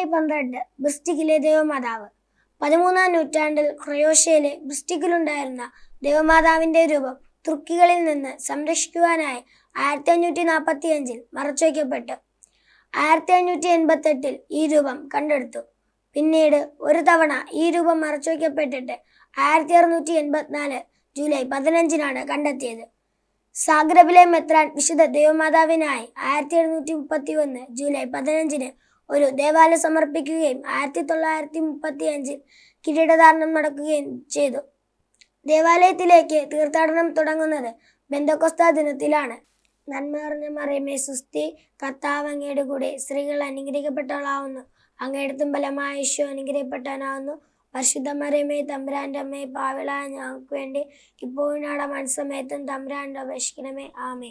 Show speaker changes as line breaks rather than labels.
July പന്ത്രണ്ട് ബ്രിസ്റ്റിക്കിലെ ദേവമാതാവ്. പതിമൂന്നാം നൂറ്റാണ്ടിൽ ക്രൊയേഷ്യയിലെ ബ്രിസ്റ്റിക്കിലുണ്ടായിരുന്ന ദേവമാതാവിന്റെ രൂപം തുർക്കികളിൽ നിന്ന് സംരക്ഷിക്കുവാനായി ആയിരത്തി അഞ്ഞൂറ്റി നാൽപ്പത്തി അഞ്ചിൽ മറച്ചുവെക്കപ്പെട്ടു ആയിരത്തി അഞ്ഞൂറ്റി എൺപത്തെട്ടിൽ ഈ രൂപം കണ്ടെടുത്തു. പിന്നീട് ഒരു തവണ ഈ രൂപം മറച്ചുവെക്കപ്പെട്ടിട്ട് ആയിരത്തി അറുന്നൂറ്റി എൺപത്തിനാല് ജൂലൈ പതിനഞ്ചിനാണ് കണ്ടെത്തിയത്. സാഗ്രബിലെ മെത്രാൻ വിശുദ്ധ ദേവമാതാവിനായി ആയിരത്തി എഴുന്നൂറ്റി മുപ്പത്തി ഒന്ന് ജൂലൈ പതിനഞ്ചിന് ഒരു ദേവാലയം സമർപ്പിക്കുകയും ആയിരത്തി തൊള്ളായിരത്തി മുപ്പത്തി അഞ്ചിൽ കിരീടധാരണം നടക്കുകയും ചെയ്തു. ദേവാലയത്തിലേക്ക് തീർത്ഥാടനം തുടങ്ങുന്നത് ബന്ധക്കൊസ്ത ദിനത്തിലാണ്. നന്മ മറിയമേ സുസ്തി കർത്താവ് അങ്ങയുടെ കൂടെ സ്ത്രീകൾ അനുഗ്രഹിക്കപ്പെട്ടവളാവുന്നു. അങ്ങയുടെ തുമ്പലമായ യേശു അനുഗ്രഹപ്പെട്ടവനാവുന്നു പരിശുദ്ധ മറിയമേ തമ്പുരാന്റെ അമ്മയെ പാവിളായ ഞങ്ങൾക്ക് വേണ്ടി ഇപ്പോഴും ഞങ്ങളുടെ മനസ്സമയത്തും തമ്പുരാന്റെ അപേക്ഷിക്കണമേ. ആമേ